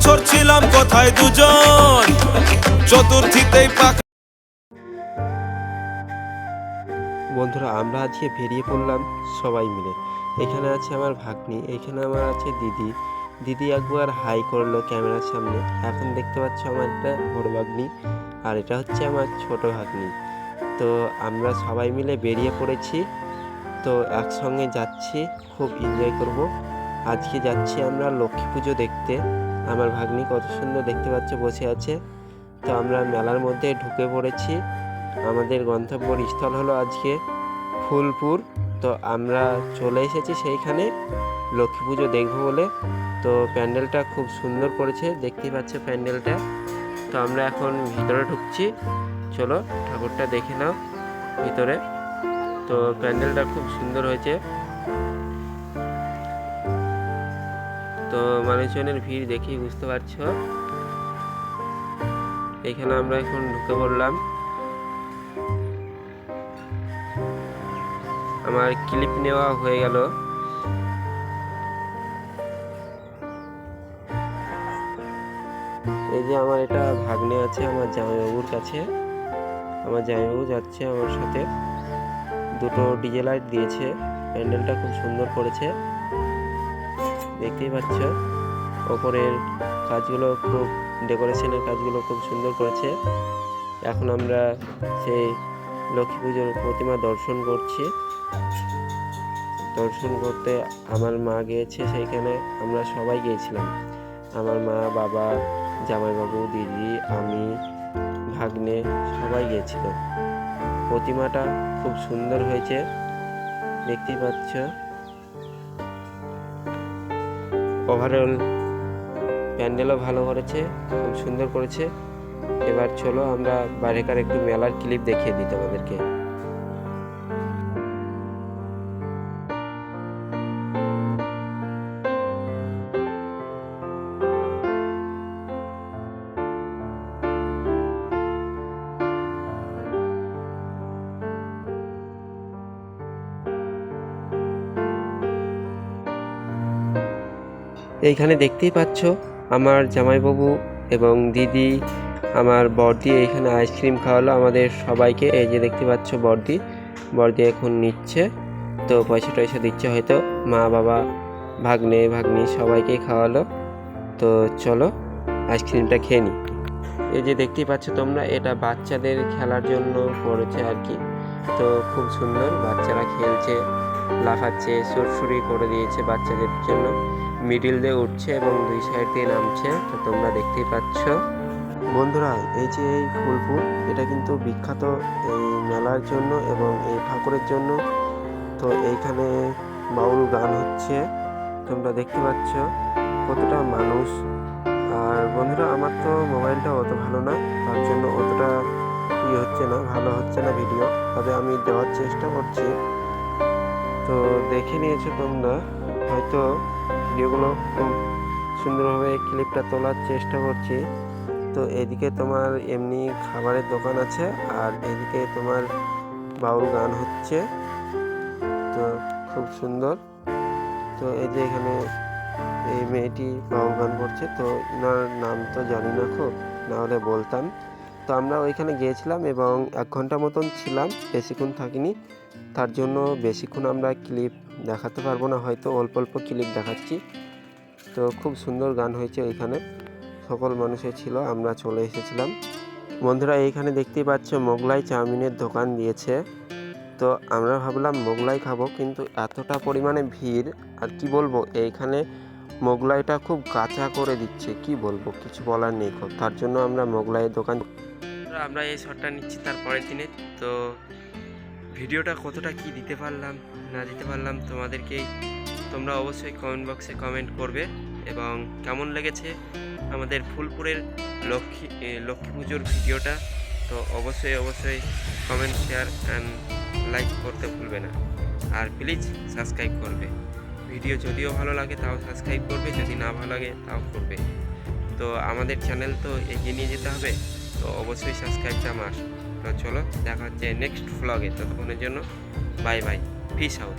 বছর ছিলাম কোথায় দুজন? চতুর্থীতেই পাক বন্ধুরা, আমরা আজকে বেরিয়ে পড়লাম সবাই মিলে। এখানে আছে আমার ভাগ্নি, এখানে আমার আছে দিদি। দিদি একবার হাই করল ক্যামেরার সামনে। এখন দেখতে পাচ্ছ আমার একটা বড় ভাগ্নি আর এটা হচ্ছে আমার ছোট ভাগ্নি। তো আমরা সবাই মিলে বেরিয়ে পড়েছি। তো একসঙ্গে যাচ্ছি, খুব এনজয় করব। আজকে যাচ্ছি আমরা লক্ষ্মী পুজো দেখতে। আমার ভাগ্নি কত সুন্দর দেখতে পাচ্ছে, বসে আছে। তো আমরা মেলার মধ্যে ঢুকে পড়েছি। আমাদের গন্তব্য স্থল হলো আজকে ফুলপুর। তো আমরা চলে এসেছি সেইখানে লক্ষ্মী পুজো দেখব বলে। তো প্যান্ডেলটা খুব সুন্দর করেছে, দেখতেই পাচ্ছে প্যান্ডেলটা। তো আমরা এখন ভিতরে ঢুকছি। চলো ঠাকুরটা দেখে নাও ভিতরে। তো প্যান্ডেলটা খুব সুন্দর হয়েছে। তো মানুষজনের ভিড় দেখেই বুঝতে পারছ। এখানে আমরা এখন ঢুকে পড়লাম। আমার ক্লিপ নেওয়া হয়ে গেল। এই যে আমার এটা ভাগ্নে আছে, আমার জামাইবাবুর কাছে। আমার জামাইবাবু যাচ্ছে আমার সাথে। দুটো ডিজে লাইট দিয়েছে। প্যান্ডেলটা খুব সুন্দর করেছে। দেখতেই পাচ্ছ। ওপরের কাজগুলো খুব, ডেকোরেশনের কাজগুলো খুব সুন্দর করেছে। এখন আমরা সেই লক্ষ্মী পুজোর প্রতিমা দর্শন করছি। দর্শন করতে আমার মা গিয়েছে সেইখানে, আমরা সবাই গিয়েছিলাম। আমার মা, বাবা, জামাইবাবু, দিদি, আমি, ভাগ্নে সবাই গিয়েছিল। প্রতিমাটা খুব সুন্দর হয়েছে, দেখতেই পাচ্ছ। ওভারঅল প্যান্ডেলও ভালো করেছে, খুব সুন্দর করেছে। এবার চলো আমরা বাইরেকার একটু মেলার ক্লিপ দেখিয়ে দিই তোমাদেরকে। এইখানে দেখতেই পাচ্ছ আমার জামাইবাবু এবং দিদি, আমার বর্দি এইখানে আইসক্রিম খাওয়ালো আমাদের সবাইকে। এই যে দেখতে পাচ্ছ বর্দি বর্দি এখন নিচ্ছে। তো পয়সা টয়সা দিচ্ছে হয়তো মা, বাবা, ভাগ্নে, ভাগ্নি সবাইকেই খাওয়ালো। তো চলো আইসক্রিমটা খেয়ে নিই এই যে দেখতেই পাচ্ছ তোমরা, এটা বাচ্চাদের খেলার জন্য করেছে আর কি। তো খুব সুন্দর, বাচ্চারা খেলছে, লাফাচ্ছে সুরসুরি করে দিয়েছে বাচ্চাদের জন্য। মিডিল দিয়ে উঠছে এবং দুই সাইড দিয়ে নামছে, তো তোমরা দেখতেই পাচ্ছ। বন্ধুরা, এই যে এই ফুলপুর, এটা কিন্তু বিখ্যাত এই মেলার জন্য এবং এই ঠাকুরের জন্য। তো এইখানে বাউল গান হচ্ছে, তোমরা দেখতে পাচ্ছ কতটা মানুষ। আর বন্ধুরা, আমার তো মোবাইলটা অত ভালো না, তার জন্য অতটা ই হচ্ছে না, ভালো হচ্ছে না ভিডিও। তবে আমি দেওয়ার চেষ্টা করছি। তো দেখে নিয়েছো তোমরা, হয়তো ভিডিওগুলো খুব সুন্দরভাবে ক্লিপটা তোলার চেষ্টা করছি। তো এদিকে তোমার এমনি খাবারের দোকান আছে, আর এদিকে তোমার বাউল গান হচ্ছে। তো খুব সুন্দর। তো এই যে এখানে এই মেয়েটি বাউল গান করছে, তো এনার নাম তো জানি না খুব, না হলে বলতাম। তো আমরা ওইখানে গিয়েছিলাম এবং এক ঘণ্টা মতন ছিলাম, বেশিক্ষণ থাকিনি। তার জন্য বেশিক্ষণ আমরা ক্লিপ দেখাতে পারব না, হয়তো অল্প অল্প ক্লিপ দেখাচ্ছি। তো খুব সুন্দর গান হয়েছে এখানে সকল মানুষের ছিল, আমরা চলে এসেছিলাম। বন্ধুরা, এইখানে দেখতেই পাচ্ছ মোগলাই চাউমিনের দোকান দিয়েছে। তো আমরা ভাবলাম মোগলাই খাব, কিন্তু এতটা পরিমাণে ভিড়, আর কি বলব, এইখানে মোগলাইটা খুব কাঁচা করে দিচ্ছে, কি বলব, কিছু বলার নেই। তার জন্য আমরা মোগলাইয়ের দোকান আমরা এই শটটা নিচ্ছি তার পরের দিনে। তো ভিডিওটা কতটা কি দিতে পারলাম, না দিতে পারলাম তোমাদেরকেই তোমরা অবশ্যই কমেন্ট বক্সে কমেন্ট করবে এবং কেমন লেগেছে আমাদের ফুলপুরের লক্ষ্মী লক্ষ্মী পুজোর ভিডিওটা, তো অবশ্যই অবশ্যই কমেন্ট শেয়ার অ্যান্ড লাইক করতে ভুলবে না। আর প্লিজ সাবস্ক্রাইব করবে। ভিডিও যদিও ভালো লাগে তাও সাবস্ক্রাইব করবে, যদি না ভালো লাগে তাও করবে। তো আমাদের চ্যানেল তো এগিয়ে নিয়ে যেতে হবে। তো অবশ্যই সাবস্ক্রাইবটা মাস তো চলো, দেখা হচ্ছে নেক্সট ভ্লগে ততক্ষণের জন্য বাই বাই পিস আউট